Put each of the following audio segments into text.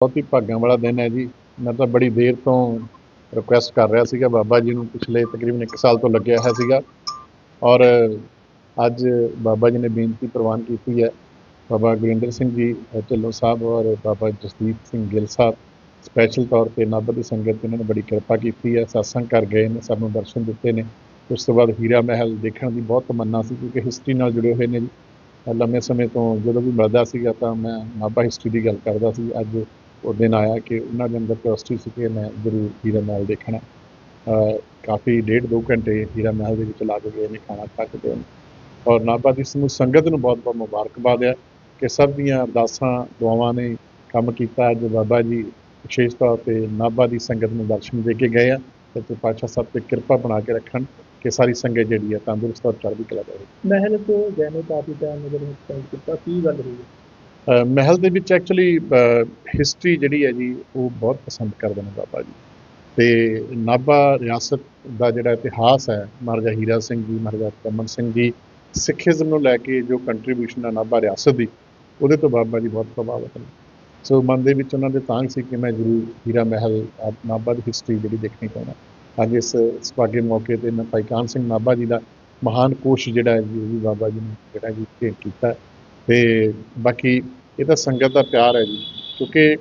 ਬਹੁਤ ਹੀ ਭਾਗਾਂ ਵਾਲਾ ਦਿਨ ਹੈ ਜੀ। ਮੈਂ ਤਾਂ ਬੜੀ ਦੇਰ ਤੋਂ ਰਿਕੁਐਸਟ ਕਰ ਰਿਹਾ ਸੀਗਾ। ਬਾਬਾ ਜੀ ਨੂੰ ਪਿਛਲੇ ਤਕਰੀਬਨ 1 ਸਾਲ ਤੋਂ ਲੱਗਿਆ ਹੋਇਆ ਸੀਗਾ। ਔਰ ਅੱਜ ਬਾਬਾ ਜੀ ਨੇ ਬੇਨਤੀ ਪ੍ਰਵਾਨ ਕੀਤੀ ਹੈ। ਬਾਬਾ ਗੁਰਿੰਦਰ ਸਿੰਘ ਜੀ ਅ, ਢਿੱਲੋਂ ਸਾਹਿਬ ਔਰ ਬਾਬਾ ਜਸਦੀਪ ਸਿੰਘ ਗਿੱਲ ਸਾਹਿਬ ਸਪੈਸ਼ਲ ਤੌਰ ਤੇ ਨਾਭਾ ਦੀ ਸੰਗਤ ਤੇ ਇਹਨਾਂ ਨੇ ਬੜੀ ਕਿਰਪਾ ਕੀਤੀ ਹੈ। satsang ਕਰ ਗਏ ਨੇ ਸਾਨੂੰ ਦਰਸ਼ਨ ਦਿੱਤੇ ਨੇ। ਉਸ ਤੋਂ ਬਾਅਦ ਹੀਰਾ ਮਹਿਲ ਦੇਖਣ ਦੀ ਬਹੁਤ ਤਮੰਨਾ ਸੀ ਕਿਉਂਕਿ ਹਿਸਟਰੀ ਨਾਲ ਜੁੜੇ ਹੋਏ ਨੇ ਜੀ। ਲੰਮੇ ਸਮੇਂ ਤੋਂ ਜਦੋਂ ਵੀ ਮਿਲਦਾ ਸੀਗਾ ਤਾਂ ਮੈਂ ਨਾਭਾ ਹਿਸਟਰੀ ਦੀ ਗੱਲ ਕਰਦਾ ਸੀ। ਅੱਜ ਉਹ ਦਿਨ ਆਇਆ ਕਿ ਉਹਨਾਂ ਦੇ ਅੰਦਰ ਕੈਪੈਸਿਟੀ ਸੀ ਕਿ ਮੈਂ ਜ਼ਰੂਰ ਹੀਰਾ ਮਹਿਲ ਦੇਖਣਾ। ਕਾਫੀ ਡੇਢ ਦੋ ਘੰਟੇ ਹੀਰਾ ਮਹਿਲ ਦੇ ਵਿੱਚ ਲਾ ਗਏ ਨੇ, ਖਾਣਾ ਖਾ ਕੇ ਔਰ ਨਾਭਾ ਦੀ ਸਮੂਹ ਸੰਗਤ ਨੂੰ ਬਹੁਤ ਬਹੁਤ ਮੁਬਾਰਕਬਾਦ ਹੈ ਕਿ ਸਭ ਦੀਆਂ ਅਰਦਾਸਾਂ ਦੁਆਵਾਂ ਨੇ ਕੰਮ ਕੀਤਾ ਅੱਜ ਬਾਬਾ ਜੀ ਵਿਸ਼ੇਸ਼ ਤੌਰ ਤੇ ਨਾਭਾ ਦੀ ਸੰਗਤ ਨੂੰ ਦਰਸ਼ਨ ਦੇ ਕੇ ਗਏ ਆ, ਤੇ ਤੇ ਪਾਤਸ਼ਾਹ ਸਾਹਿਬ ਤੇ ਕਿਰਪਾ ਬਣਾ ਕੇ ਰੱਖਣ ਕਿ ਸਾਰੀ ਸੰਗਤ ਜਿਹੜੀ ਹੈ ਤੰਦਰੁਸਤ ਔਰ ਚੜ੍ਹਦੀ ਕਲਾ ਰਹੇ। ਮਹਿਲ ਤੋਂ ਗਏ ਕਾਫੀ ਟਾਈਮ ਨਜ਼ਰ ਵਿੱਚ ਕੀਤਾ ਕੀ ਗੱਲ ਹੋਈ ਮਹਿਲ ਦੇ ਵਿੱਚ ਐਕਚੁਅਲੀ ਹਿਸਟਰੀ ਜਿਹੜੀ ਹੈ ਜੀ ਉਹ ਬਹੁਤ ਪਸੰਦ ਕਰਦੇ ਨੇ ਬਾਬਾ ਜੀ। ਤੇ ਨਾਭਾ ਰਿਆਸਤ ਦਾ ਜਿਹੜਾ ਇਤਿਹਾਸ ਹੈ ਮਹਾਰਾਜਾ ਹੀਰਾ ਸਿੰਘ ਜੀ ਮਹਾਰਾਜਾ ਕਮਨ ਸਿੰਘ ਜੀ ਸਿੱਖੀਜ਼ਮ ਨੂੰ ਲੈ ਕੇ ਜੋ ਕੰਟਰੀਬਿਊਸ਼ਨ ਹੈ ਨਾਭਾ ਰਿਆਸਤ ਦੀ ਉਹਦੇ ਤੋਂ ਬਾਬਾ ਜੀ ਬਹੁਤ ਪ੍ਰਭਾਵਿਤ ਨੇ। ਸੋ ਮਨ ਦੇ ਵਿੱਚ ਉਹਨਾਂ ਦੇ ਤਾਂਘ ਸੀ ਕਿ ਮੈਂ ਜ਼ਰੂਰ ਹੀਰਾ ਮਹਿਲ ਅ, ਨਾਭਾ ਦੀ ਹਿਸਟਰੀ ਜਿਹੜੀ ਦੇਖਣੀ ਚਾਹੁੰਦਾ ਅੱਜ ਇਸ ਸੁਭਾਗੇ ਮੌਕੇ ਤੇ ਮੈਂ ਭਾਈ ਕਾਨ ਸਿੰਘ ਨਾਭਾ ਜੀ ਦਾ ਮਹਾਨ ਕੋਸ਼ ਜਿਹੜਾ ਹੈ ਜੀ ਉਹ ਵੀ ਬਾਬਾ ਜੀ ਨੇ ਜਿਹੜਾ ਜੀ ਭੇਟ ਕੀਤਾ। ਤੇ ਬਾਕੀ ਇਹ ਤਾਂ ਸੰਗਤ ਦਾ ਪਿਆਰ ਹੈ ਜੀ ਕਿਉਂਕਿ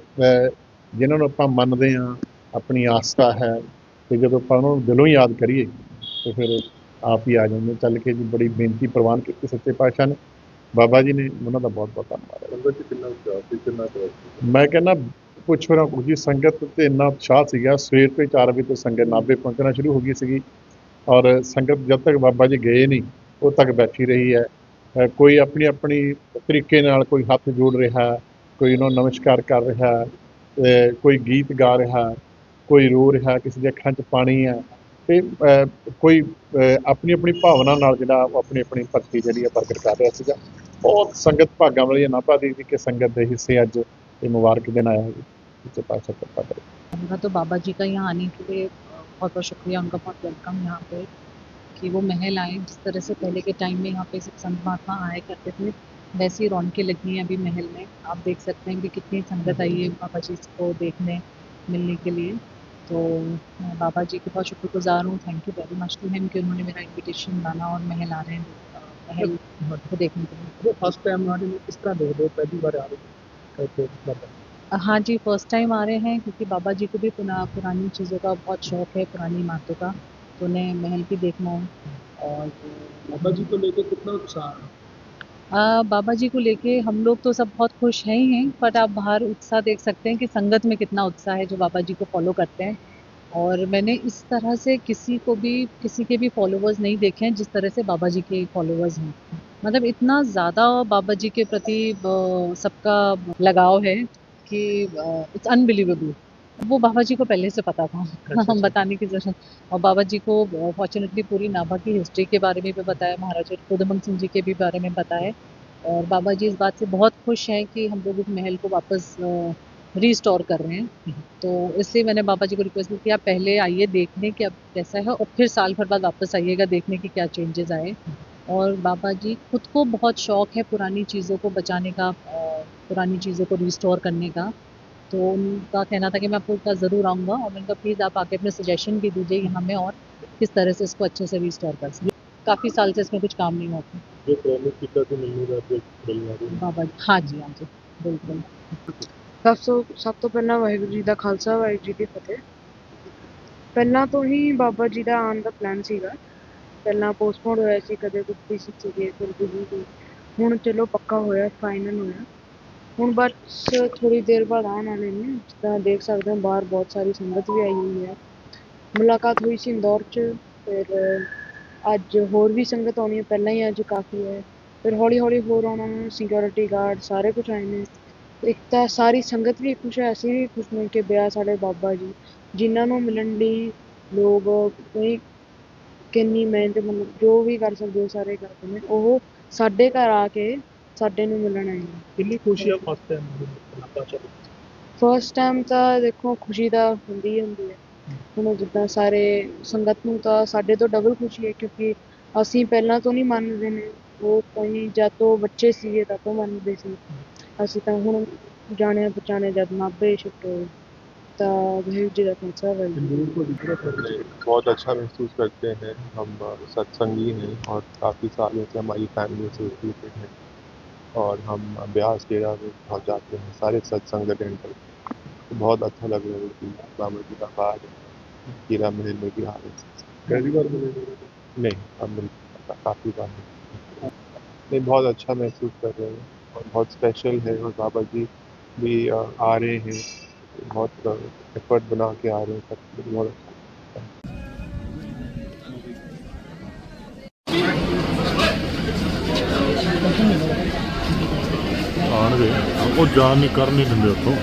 ਜਿਨ੍ਹਾਂ ਨੂੰ ਆਪਾਂ ਮੰਨਦੇ ਹਾਂ ਆਪਣੀ ਆਸਥਾ ਹੈ ਤੇ ਜਦੋਂ ਆਪਾਂ ਉਹਨਾਂ ਨੂੰ ਦਿਲੋਂ ਯਾਦ ਕਰੀਏ ਤੇ ਫਿਰ ਆਪ ਹੀ ਆ ਜਾਂਦੇ ਚੱਲ ਕੇ ਜੀ ਬੜੀ ਬੇਨਤੀ ਪ੍ਰਵਾਨ ਕੀਤੀ ਸੱਚੇ ਪਾਤਸ਼ਾਹ ਨੇ। ਬਾਬਾ ਜੀ ਨੇ ਉਹਨਾਂ ਦਾ ਬਹੁਤ ਬਹੁਤ ਧੰਨਵਾਦ। ਹੈ ਸੰਗਤ ਕਿੰਨਾ ਉਤਸ਼ਾਹ ਸੀ ਕਿੰਨਾ ਮੈਂ ਕਹਿੰਦਾ ਪੁੱਛੋ ਨਾ ਕੁਝ ਜੀ ਸੰਗਤ ਤੇ ਇੰਨਾ ਉਤਸ਼ਾਹ ਸੀਗਾ ਸਵੇਰ ਤੋਂ ਹੀ 4 ਵਜੇ ਤੋਂ ਸੰਗਤ ਨਾਭੇ ਪਹੁੰਚਣਾ ਸ਼ੁਰੂ ਹੋ ਗਈ ਸੀਗੀ। ਔਰ ਸੰਗਤ ਜਦ ਤੱਕ ਬਾਬਾ ਜੀ ਗਏ ਨਹੀਂ ਉਦੋਂ ਤੱਕ ਬੈਠੀ ਰਹੀ ਹੈ। ਕੋਈ ਆਪਣੀ ਆਪਣੀ ਤਰੀਕੇ ਨਾਲ ਕੋਈ ਹੱਥ ਜੋੜ ਰਿਹਾ ਹੈ, ਕੋਈ ਉਹਨਾਂ ਨੂੰ ਨਮਸਕਾਰ ਕਰ ਰਿਹਾ ਹੈ, ਅਹ ਕੋਈ ਗੀਤ ਗਾ ਰਿਹਾ ਹੈ, ਕੋਈ ਰੋ ਰਿਹਾ ਹੈ, ਕਿਸੇ ਦੀ ਅੱਖਾਂ 'ਚ ਪਾਣੀ ਹੈ ਤੇ ਅਹ ਕੋਈ ਆਪਣੀ ਆਪਣੀ ਭਾਵਨਾ ਨਾਲ ਜਿਹੜਾ ਉਹ ਆਪਣੀ ਆਪਣੀ ਭਗਤੀ ਜਿਹੜੀ ਹੈ ਪ੍ਰਗਟ ਕਰ ਰਿਹਾ ਸੀਗਾ ਬਹੁਤ ਸੰਗਤ ਭਾਗਾਂ ਵਾਲੀ ਹੈ ਨਾਭਾ ਦੀ ਵੀ ਕਿ ਸੰਗਤ ਦੇ ਹਿੱਸੇ ਅੱਜ ये मुबारक दिन आया है इससे पास कृपा करें मेरा तो बाबा जी का यहाँ आने के लिए बहुत बहुत शुक्रिया उनका बहुत वेलकम यहाँ पे कि वो महल आए जिस तरह से पहले के टाइम में यहाँ पे संत महात्मा आया करते थे वैसी रौनकें लगी हैं अभी महल में। आप देख सकते हैं कि कितनी संगत आई है बाबा जी को देखने मिलने के लिए। तो मैं बाबा जी के बहुत शुक्रगुजार हूँ। Thank you very much to him कि उन्होंने मेरा इन्विटेशन डाला और महल आ रहे हैं महल को देखने के लिए। फ़र्स्ट टाइम आ रहे हैं किस तरह देख रहे पहली बार आ रहे हैं हाँ जी फ़र्स्ट टाइम आ रहे हैं क्योंकि बाबा जी को भी पुरानी चीज़ों का बहुत शौक है पुरानी इमारतों का। तो उन्हें महल भी देखना है। और बाबा जी को लेकर कितना उत्साह है? बाबा जी को लेके हम लोग तो सब बहुत खुश हैं ही हैं बट आप बाहर उत्साह देख सकते हैं कि संगत में कितना उत्साह है जो बाबा जी को फॉलो करते हैं। और मैंने इस तरह से किसी को भी किसी के भी फॉलोअर्स नहीं देखे हैं जिस तरह से बाबा जी के फॉलोअर्स हैं। मतलब इतना ज़्यादा बाबा जी के प्रति सबका लगाव है कि इट्स अनबिलीवेबल वो बाबा जी को पहले से पता था। अच्छा। हम बताने की ज़रूरत और बाबा जी को फॉर्चुनेटली पूरी नाभा की हिस्ट्री के बारे में भी बताया महाराजा खुदमंग सिंह जी के भी बारे में बताया। और बाबा जी इस बात से बहुत खुश हैं कि हम लोग इस महल को वापस रिस्टोर कर रहे हैं। तो इसलिए मैंने बाबा जी को रिक्वेस्ट की कि आप पहले आइए देखने कि अब कैसा है और फिर साल भर बाद वापस आइएगा देखने कि क्या चेंजेस आए। और बाबा जी खुद को बहुत शौक है पुरानी चीज़ों को बचाने का पुरानी चीज़ों को रिस्टोर करने का। तो उनका कहना था कि मैं आपको एक बार ज़रूर आऊँगा और मैंने कहा प्लीज़ आप आके अपने सजेशन भी दीजिए यहाँ में और किस तरह से इसको अच्छे से रिस्टोर कर सकें काफ़ी साल से इसमें कुछ काम नहीं हुआ था जो प्रॉमिस किया था मिलने का फिर मिलना भी बाबा जी हाँ जी हाँ जी बिल्कुल ਸਭ ਤੋਂ ਸਭ ਤੋਂ ਪਹਿਲਾਂ ਵਾਹਿਗੁਰੂ ਜੀ ਦਾ ਖਾਲਸਾ ਵਾਹਿਗੁਰੂ ਜੀ ਦੀ ਫਤਿਹ ਪਹਿਲਾਂ ਤੋਂ ਹੀ ਬਾਬਾ ਜੀ ਦਾ ਆਉਣ ਦਾ ਪਲਾਨ ਸੀਗਾ ਪਹਿਲਾਂ ਪੋਸਟਪੋਨ ਹੋਇਆ ਸੀ ਕਦੇ ਕੁਝ ਵੀ ਸੀਗੇ ਫਿਰ ਬਿਜੀ ਸੀ ਹੁਣ ਚਲੋ ਪੱਕਾ ਹੋਇਆ ਫਾਈਨਲ ਹੋਇਆ ਹੁਣ ਬਸ ਥੋੜ੍ਹੀ ਦੇਰ ਬਾਅਦ ਆਉਣ ਵਾਲੇ ਨੇ, ਤਾਂ ਦੇਖ ਸਕਦੇ ਹੋ ਬਾਹਰ ਬਹੁਤ ਸਾਰੀ ਸੰਗਤ ਵੀ ਆਈ ਹੋਈ ਹੈ। ਮੁਲਾਕਾਤ ਹੋਈ ਸੀ ਇੰਦੌਰ 'ਚ, ਫਿਰ ਅੱਜ ਹੋਰ ਵੀ ਸੰਗਤ ਆਉਣੀ ਹੈ, ਪਹਿਲਾਂ ਹੀ ਅੱਜ ਕਾਫੀ ਹੈ। ਫਿਰ ਹੌਲੀ ਹੌਲੀ ਹੋਰ ਆਉਣਾ ਸਿਕਿਉਰਿਟੀ ਗਾਰਡ ਸਾਰੇ ਕੁਝ ਆਏ ਨੇ। ਇੱਕ ਤਾਂ ਸਾਰੀ ਸੰਗਤ ਵੀ ਖੁਸ਼ ਹੈ, ਅਸੀਂ ਵੀ ਖੁਸ਼ ਨੇ ਕਿ ਵਿਆਹ ਸਾਡੇ ਬਾਬਾ ਜੀ, ਜਿਨ੍ਹਾਂ ਨੂੰ ਮਿਲਣ ਲਈ ਲੋਕ ਕੋਈ ਕਿੰਨੀ ਮਿਹਨਤ, ਮਤਲਬ ਜੋ ਵੀ ਕਰ ਸਕਦੇ ਹੋ ਸਾਰੇ ਕਰਦੇ ਨੇ, ਉਹ ਸਾਡੇ ਘਰ ਆ ਕੇ ਸਾਡੇ ਨੂੰ ਮਿਲਣ ਆਏ ਨੇ ਕਿੰਨੀ ਖੁਸ਼ੀ ਆ ਫਸਟ ਟਾਈਮ ਨਾਭਾ ਚ ਫਸਟ ਟਾਈਮ ਤਾਂ ਦੇਖੋ ਖੁਸ਼ੀ ਤਾਂ ਹੁੰਦੀ ਹੀ ਹੁੰਦੀ ਹੈ ਹੁਣ ਜਿੱਦਾਂ ਸਾਰੇ ਸੰਗਤ ਨੂੰ ਤਾਂ ਸਾਡੇ ਤੋਂ ਡਬਲ ਖੁਸ਼ੀ ਹੈ ਕਿਉਂਕਿ ਅਸੀਂ ਪਹਿਲਾਂ ਤੋਂ ਨਹੀਂ ਮੰਨਦੇ ਨੇ ਉਹ ਕੋਈ ਜਦ ਤੋਂ ਬੱਚੇ ਸੀਗੇ ਤਦ ਤੋਂ ਮੰਨਦੇ ਸੀ ਅਸੀਂ ਤਾਂ ਹੁਣ ਜਾਣੇ ਪਛਾਣੇ ਜਦ ਨਾਭੇ ਸ਼ਿਫਟ ਹੋਏ ਤਾਂ ਵਾਹਿਗੁਰੂ ਜੀ ਦਾ ਖਾਲਸਾ ਵਾਹਿਗੁਰੂ ਜੀ ਕੀ ਫਤਿਹ। बहुत अच्छा महसूस करते हैं हम अ, सत्संगी हैं और काफ़ी सालों से हमारी फैमिली एसोसिएटेड है और हम ब्यास डेरा में बहुत जाते हैं। सारे सत्संग अटेंड करते हैं। तो बहुत अच्छा लग रहा है कि बाबा जी का बाग हीरा महल में भी आ रहे हैं पहली बार मिले नहीं अब मिल काफ़ी बार नहीं बहुत अच्छा महसूस कर रहे हैं। और बहुत स्पेशल है और बाबा जी भी आ रहे हैं। बहुत एफर्ट बना के आ रहे हैं सब। बहुत ਆਣਗੇ ਉਹ ਜਾਣ ਨਹੀਂ ਕਰਨ ਨਹੀਂ ਦਿੰਦੇ ਉੱਥੋਂ।